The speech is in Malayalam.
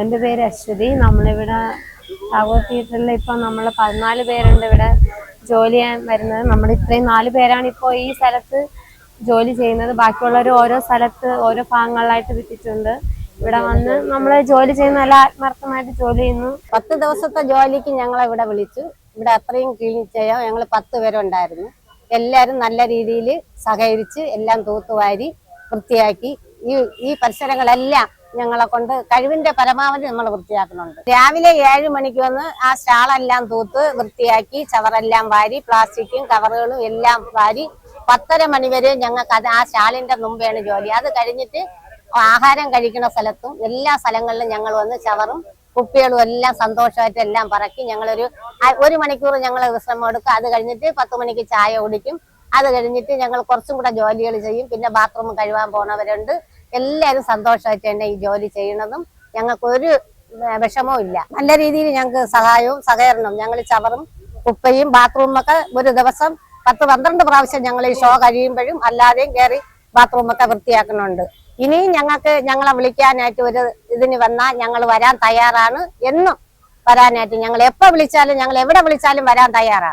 എന്റെ പേര് അശ്വതി. നമ്മളിവിടെ ടാഗോർ തിയേറ്ററിൽ ഇപ്പം നമ്മൾ പതിനാല് പേരുണ്ട് ഇവിടെ ജോലി ചെയ്യാൻ വരുന്നത്. നമ്മൾ ഇത്രയും നാല് പേരാണ് ഇപ്പോൾ ഈ സ്ഥലത്ത് ജോലി ചെയ്യുന്നത്. ബാക്കിയുള്ളവർ ഓരോ സ്ഥലത്ത് ഓരോ ഭാഗങ്ങളിലായിട്ട് വിട്ടിട്ടുണ്ട്. ഇവിടെ വന്ന് നമ്മൾ ജോലി ചെയ്യുന്ന നല്ല ആത്മാർത്ഥമായിട്ട് ജോലി ചെയ്യുന്നു. പത്ത് ദിവസത്തെ ജോലിക്ക് ഞങ്ങളെ ഇവിടെ വിളിച്ചു. ഇവിടെ അത്രയും ക്ലീൻ ചെയ്യാം ഞങ്ങൾ പത്ത് പേരുണ്ടായിരുന്നു എല്ലാവരും നല്ല രീതിയിൽ സഹകരിച്ച് എല്ലാം തൂത്തുവാരി വൃത്തിയാക്കി ഈ ഈ പരിസരങ്ങളെല്ലാം ഞങ്ങളെ കൊണ്ട് കഴിവിന്റെ പരമാവധി നമ്മൾ വൃത്തിയാക്കുന്നുണ്ട്. രാവിലെ ഏഴ് മണിക്ക് വന്ന് ആ സ്റ്റാളെല്ലാം തൂത്ത് വൃത്തിയാക്കി ചവറെല്ലാം വാരി പ്ലാസ്റ്റിക്കും കവറുകളും എല്ലാം വാരി പത്തര മണി വരെ ഞങ്ങൾക്ക് അത് ആ സ്റ്റാളിന്റെ മുമ്പെയാണ് ജോലി. അത് കഴിഞ്ഞിട്ട് ആഹാരം കഴിക്കുന്ന സ്ഥലത്തും എല്ലാ സ്ഥലങ്ങളിലും ഞങ്ങൾ വന്ന് ചവറും കുപ്പികളും എല്ലാം സന്തോഷമായിട്ട് എല്ലാം പറക്കി ഞങ്ങളൊരു ഒരു മണിക്കൂർ ഞങ്ങൾ വിശ്രമം എടുക്കും. അത് കഴിഞ്ഞിട്ട് പത്ത് മണിക്ക് ചായ കുടിക്കും. അത് കഴിഞ്ഞിട്ട് ഞങ്ങൾ കുറച്ചും കൂടെ ജോലികൾ ചെയ്യും. പിന്നെ ബാത്റൂം കഴുകാൻ പോണവരുണ്ട്. എല്ലാവരും സന്തോഷമായിട്ട് തന്നെ ഈ ജോലി ചെയ്യണതും ഞങ്ങൾക്ക് ഒരു ഏർ, വിഷമവും ഇല്ല. നല്ല രീതിയിൽ ഞങ്ങൾക്ക് സഹായവും സഹകരണവും ഞങ്ങൾ ചവറും ഉപ്പയും ബാത്റൂമും ഒക്കെ ഒരു ദിവസം പത്ത് പന്ത്രണ്ട് പ്രാവശ്യം ഞങ്ങൾ ഈ ഷോ കഴിയുമ്പോഴും അല്ലാതെയും കയറി ബാത്റൂമൊക്കെ വൃത്തിയാക്കുന്നുണ്ട് ഇനിയും ഞങ്ങൾക്ക് ഞങ്ങളെ വിളിക്കാനായിട്ട് ഒരു ഇതിന് വന്നാൽ ഞങ്ങൾ വരാൻ തയ്യാറാണ് എന്നും വരാനായിട്ട് ഞങ്ങൾ എപ്പോൾ വിളിച്ചാലും ഞങ്ങൾ എവിടെ വിളിച്ചാലും വരാൻ തയ്യാറാണ്.